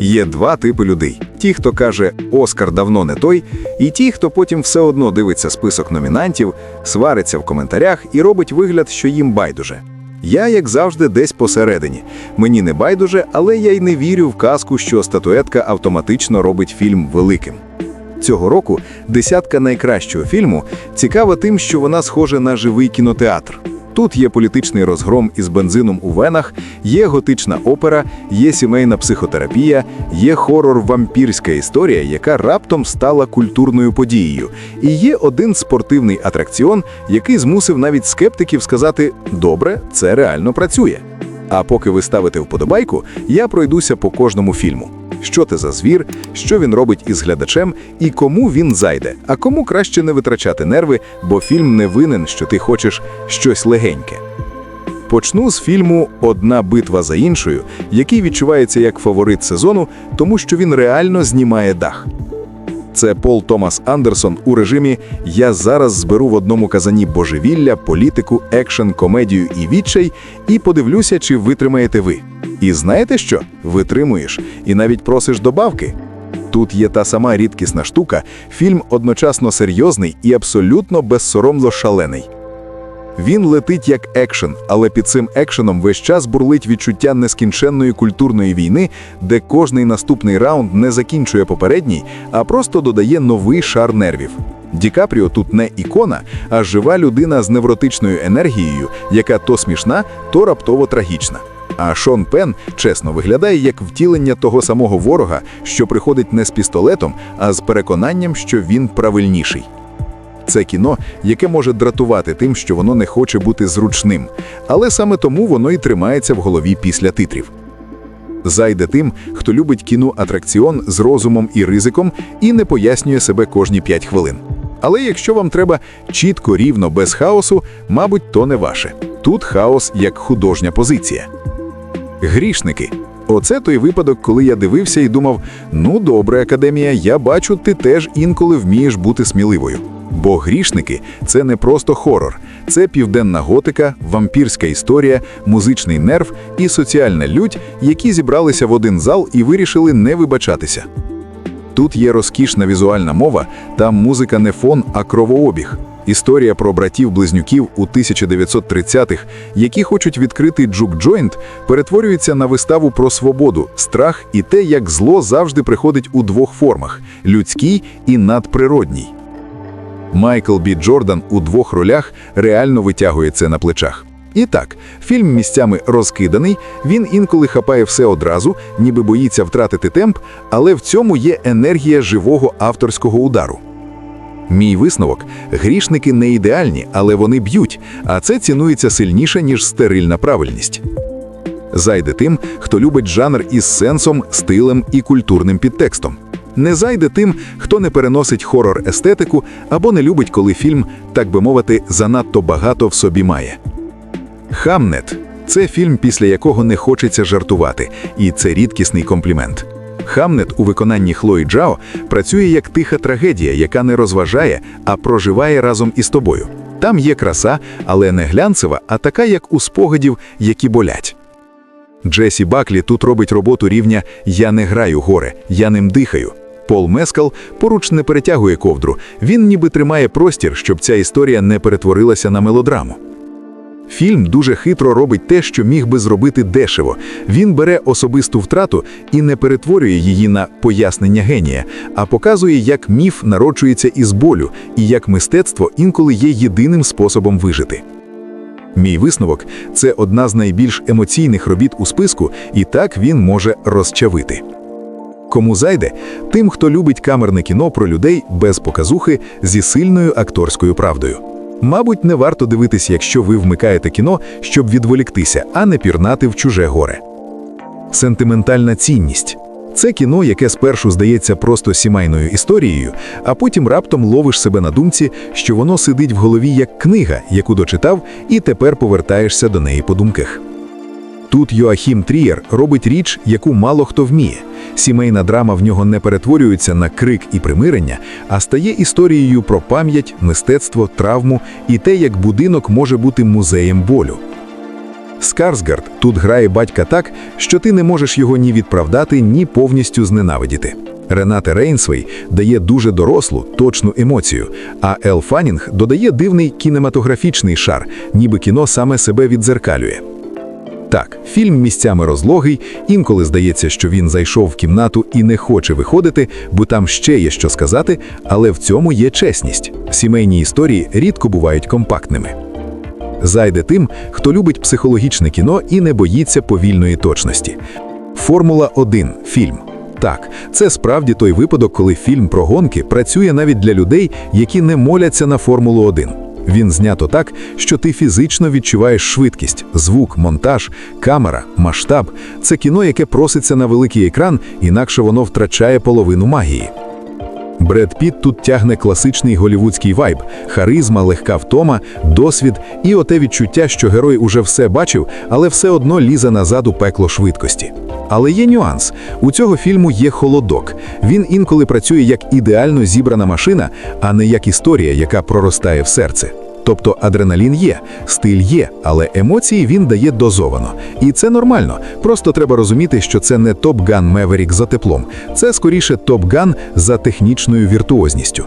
Є два типи людей: ті, хто каже Оскар давно не той, і ті, хто потім все одно дивиться список номінантів, свариться в коментарях і робить вигляд, що їм байдуже. Я, як завжди, десь посередині. Мені не байдуже, але я й не вірю в казку, що статуетка автоматично робить фільм великим. Цього року десятка найкращого фільму цікава тим, що вона схожа на живий кінотеатр. Тут є політичний розгром із бензином у венах, є готична опера, є сімейна психотерапія, є хорор вампірська історія, яка раптом стала культурною подією. І є один спортивний атракціон, який змусив навіть скептиків сказати: добре, це реально працює. А поки ви ставите вподобайку, я пройдуся по кожному фільму. Що це за звір, що він робить із глядачем і кому він зайде, а кому краще не витрачати нерви, бо фільм не винен, що ти хочеш щось легеньке. Почну з фільму Одна битва за іншою, який відчувається як фаворит сезону, тому що він реально знімає дах. Це Пол Томас Андерсон у режимі Я зараз зберу в одному казані божевілля, політику, екшен, комедію і відчай, і подивлюся, чи витримаєте ви. І знаєте що? Витримуєш, і навіть просиш добавки. Тут є та сама рідкісна штука, фільм одночасно серйозний і абсолютно безсоромно шалений. Він летить як екшен, але під цим екшеном весь час бурлить відчуття нескінченної культурної війни, де кожний наступний раунд не закінчує попередній, а просто додає новий шар нервів. Ді Капріо тут не ікона, а жива людина з невротичною енергією, яка то смішна, то раптово трагічна. А Шон Пен чесно виглядає як втілення того самого ворога, що приходить не з пістолетом, а з переконанням, що він правильніший. Це кіно, яке може дратувати тим, що воно не хоче бути зручним, але саме тому воно і тримається в голові після титрів. Зайде тим, хто любить кіно-атракціон з розумом і ризиком і не пояснює себе кожні 5 хвилин. Але якщо вам треба чітко, рівно, без хаосу, мабуть, то не ваше. Тут хаос як художня позиція. Грішники. Оце той випадок, коли я дивився і думав: ну добре, академія, я бачу, ти теж інколи вмієш бути сміливою. Бо грішники це не просто хорор, це південна готика, вампірська історія, музичний нерв і соціальна лють, які зібралися в один зал і вирішили не вибачатися. Тут є розкішна візуальна мова, там музика не фон, а кровообіг. Історія про братів-близнюків у 1930-х, які хочуть відкрити джук-джойнт, перетворюється на виставу про свободу, страх і те, як зло завжди приходить у двох формах людській і надприродній. Майкл Бі Джордан у двох ролях реально витягує це на плечах. І так, фільм місцями розкиданий, він інколи хапає все одразу, ніби боїться втратити темп, але в цьому є енергія живого авторського удару. Мій висновок: грішники не ідеальні, але вони б'ють, а це цінується сильніше, ніж стерильна правильність. Зайде тим, хто любить жанр із сенсом, стилем і культурним підтекстом. Не зайде тим, хто не переносить хорор естетику або не любить, коли фільм, так би мовити, занадто багато в собі має. Хамнет це фільм, після якого не хочеться жартувати, і це рідкісний комплімент. Хамнет у виконанні Хлої Джао працює як тиха трагедія, яка не розважає, а проживає разом із тобою. Там є краса, але не глянцева, а така, як у спогадів, які болять. Джесі Баклі тут робить роботу рівня Я не граю горе, я ним дихаю. Пол Мескал поруч не перетягує ковдру, він ніби тримає простір, щоб ця історія не перетворилася на мелодраму. Фільм дуже хитро робить те, що міг би зробити дешево. Він бере особисту втрату і не перетворює її на пояснення генія, а показує, як міф народжується із болю і як мистецтво інколи є єдиним способом вижити. Мій висновок це одна з найбільш емоційних робіт у списку, і так він може розчавити. Кому зайде, тим, хто любить камерне кіно про людей без показухи зі сильною акторською правдою. Мабуть, не варто дивитись, якщо ви вмикаєте кіно, щоб відволіктися, а не пірнати в чуже горе. Сентиментальна цінність це кіно, яке спершу здається просто сімейною історією, а потім раптом ловиш себе на думці, що воно сидить в голові як книга, яку дочитав, і тепер повертаєшся до неї по думках. Тут Йоахім Трієр робить річ, яку мало хто вміє. Сімейна драма в нього не перетворюється на крик і примирення, а стає історією про пам'ять, мистецтво, травму і те, як будинок може бути музеєм болю. Скарсгард тут грає батька так, що ти не можеш його ні відправдати, ні повністю зненавидіти. Ренате Рейнсвей дає дуже дорослу, точну емоцію, а Ел Фанінг додає дивний кінематографічний шар, ніби кіно саме себе віддзеркалює. Так, фільм місцями розлогий, інколи здається, що він зайшов в кімнату і не хоче виходити, бо там ще є що сказати, але в цьому є чесність. Сімейні історії рідко бувають компактними. Зайде тим, хто любить психологічне кіно і не боїться повільної точності. Формула 1 фільм. Так, це справді той випадок, коли фільм про гонки працює навіть для людей, які не моляться на Формулу 1. Він знято так, що ти фізично відчуваєш швидкість, звук, монтаж, камера, масштаб. Це кіно, яке проситься на великий екран, інакше воно втрачає половину магії. Бред Піт тут тягне класичний голівудський вайб, харизма, легка втома, досвід і оте відчуття, що герой уже все бачив, але все одно лізе назад у пекло швидкості. Але є нюанс: у цього фільму є холодок. Він інколи працює як ідеально зібрана машина, а не як історія, яка проростає в серце. Тобто адреналін є, стиль є, але емоції він дає дозовано. І це нормально. Просто треба розуміти, що це не Top Gun Maverick за теплом, це скоріше Top Gun за технічною віртуозністю.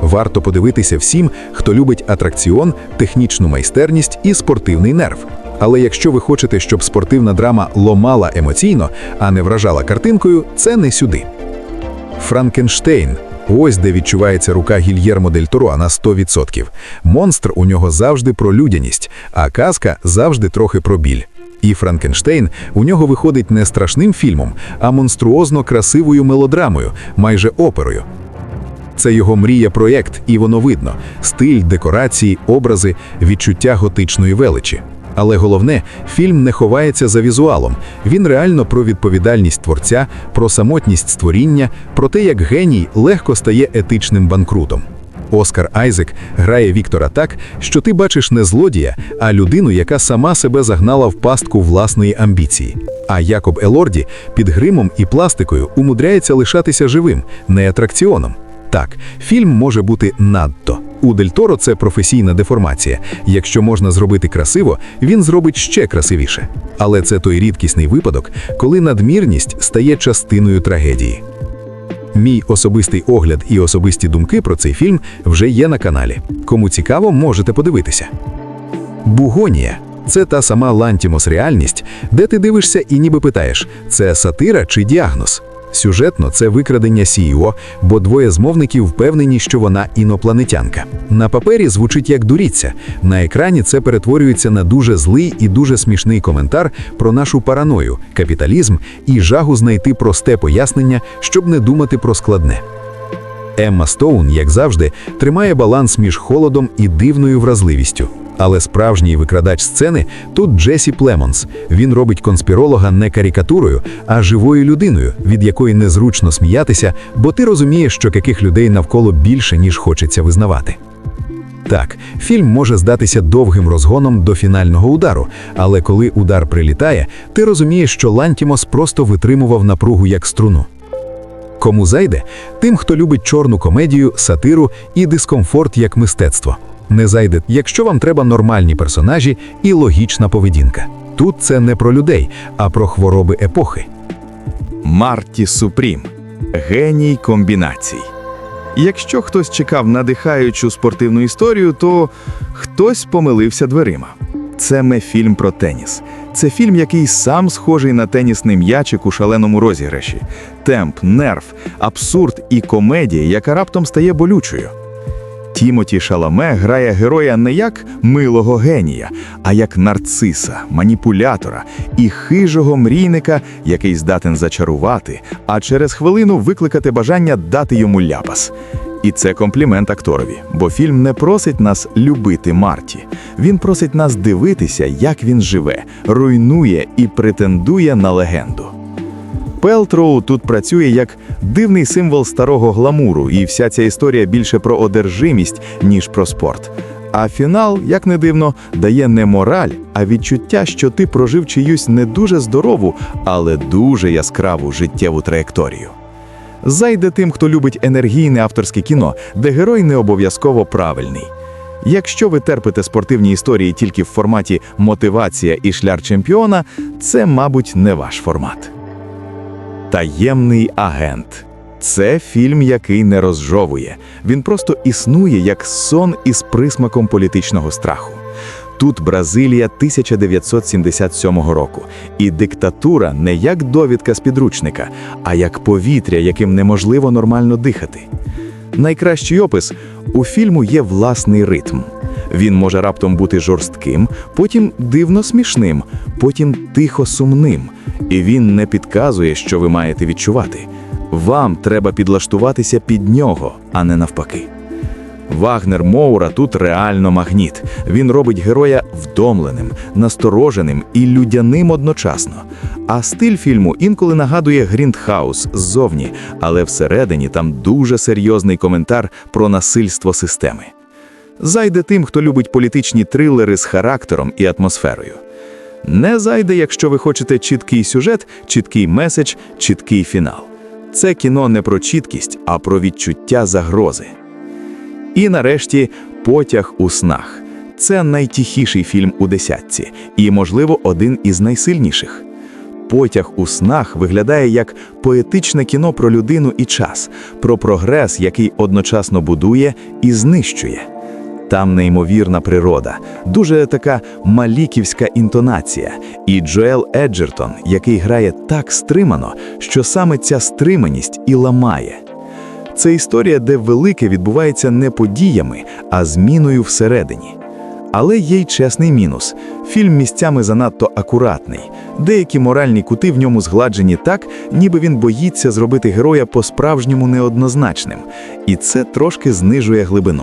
Варто подивитися всім, хто любить атракціон, технічну майстерність і спортивний нерв. Але якщо ви хочете, щоб спортивна драма ломала емоційно, а не вражала картинкою, це не сюди. Франкенштейн. Ось де відчувається рука Гільєрмо дель Торо на 100%. Монстр у нього завжди про людяність, а казка завжди трохи про біль. І Франкенштейн у нього виходить не страшним фільмом, а монструозно красивою мелодрамою, майже оперою. Це його мрія-проєкт, і воно видно: стиль, декорації, образи, відчуття готичної величі. Але головне, фільм не ховається за візуалом. Він реально про відповідальність творця, про самотність створіння, про те, як геній легко стає етичним банкрутом. Оскар Айзек грає Віктора так, що ти бачиш не злодія, а людину, яка сама себе загнала в пастку власної амбіції. А Якоб Елорді під гримом і пластикою умудряється лишатися живим, не атракціоном. Так, фільм може бути надто. У Дель Торо це професійна деформація. Якщо можна зробити красиво, він зробить ще красивіше. Але це той рідкісний випадок, коли надмірність стає частиною трагедії. Мій особистий огляд і особисті думки про цей фільм вже є на каналі. Кому цікаво, можете подивитися. Бугонія це та сама лантімос реальність, де ти дивишся і ніби питаєш, це сатира чи діагноз. Сюжетно це викрадення CEO, бо двоє змовників впевнені, що вона інопланетянка. На папері звучить як дуріться. На екрані це перетворюється на дуже злий і дуже смішний коментар про нашу параною, капіталізм і жагу знайти просте пояснення, щоб не думати про складне. Емма Стоун, як завжди, тримає баланс між холодом і дивною вразливістю. Але справжній викрадач сцени тут Джесі Племонс. Він робить конспіролога не карикатурою, а живою людиною, від якої незручно сміятися, бо ти розумієш, що яких людей навколо більше, ніж хочеться визнавати. Так, фільм може здатися довгим розгоном до фінального удару, але коли удар прилітає, ти розумієш, що Лантімос просто витримував напругу як струну. Кому зайде? Тим, хто любить чорну комедію, сатиру і дискомфорт як мистецтво. Не зайде, якщо вам треба нормальні персонажі і логічна поведінка. Тут це не про людей, а про хвороби епохи. Марті Супрім геній комбінацій. Якщо хтось чекав надихаючу спортивну історію, то хтось помилився дверима. Це не фільм про теніс. Це фільм, який сам схожий на тенісний м'ячик у шаленому розіграші. Темп, нерв, абсурд і комедія, яка раптом стає болючою. Тімоті Шаламе грає героя не як милого генія, а як нарциса, маніпулятора і хижого мрійника, який здатен зачарувати, а через хвилину викликати бажання дати йому ляпас. І це комплімент акторові, бо фільм не просить нас любити Марті. Він просить нас дивитися, як він живе, руйнує і претендує на легенду. Пелтроу тут працює як дивний символ старого гламуру, і вся ця історія більше про одержимість, ніж про спорт. А фінал, як не дивно, дає не мораль, а відчуття, що ти прожив чиюсь не дуже здорову, але дуже яскраву життєву траєкторію. Зайде тим, хто любить енергійне авторське кіно, де герой не обов'язково правильний. Якщо ви терпите спортивні історії тільки в форматі мотивація і шлях чемпіона, це, мабуть, не ваш формат. Таємний агент. Це фільм, який не розжовує. Він просто існує як сон із присмаком політичного страху. Тут Бразилія 1977 року, і диктатура не як довідка з підручника, а як повітря, яким неможливо нормально дихати. Найкращий опис у фільму є власний ритм. Він може раптом бути жорстким, потім дивно смішним, потім тихо сумним, і він не підказує, що ви маєте відчувати. Вам треба підлаштуватися під нього, а не навпаки. Вагнер Моура тут реально магніт. Він робить героя вдомленим, настороженим і людяним одночасно. А стиль фільму інколи нагадує Гріндхаус ззовні, але всередині там дуже серйозний коментар про насильство системи. Зайде тим, хто любить політичні трилери з характером і атмосферою. Не зайде, якщо ви хочете чіткий сюжет, чіткий меседж, чіткий фінал. Це кіно не про чіткість, а про відчуття загрози. І нарешті потяг у снах. Це найтихіший фільм у десятці, і, можливо, один із найсильніших. Потяг у снах виглядає як поетичне кіно про людину і час, про прогрес, який одночасно будує і знищує. Там неймовірна природа, дуже така маліківська інтонація, і Джоел Еджертон, який грає так стримано, що саме ця стриманість і ламає. Це історія, де велике відбувається не подіями, а зміною всередині. Але є й чесний мінус. Фільм місцями занадто акуратний. Деякі моральні кути в ньому згладжені так, ніби він боїться зробити героя по-справжньому неоднозначним, і це трошки знижує глибину.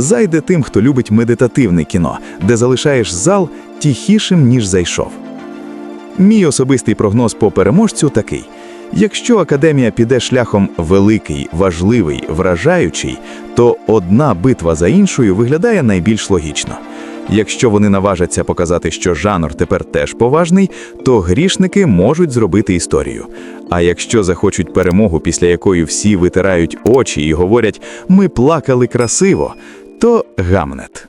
Зайде тим, хто любить медитативне кіно, де залишаєш зал тихішим, ніж зайшов. Мій особистий прогноз по переможцю такий: якщо академія піде шляхом великий, важливий, вражаючий, то одна битва за іншою виглядає найбільш логічно. Якщо вони наважаться показати, що жанр тепер теж поважний, то грішники можуть зробити історію. А якщо захочуть перемогу, після якої всі витирають очі і говорять «ми плакали красиво», то гамнет.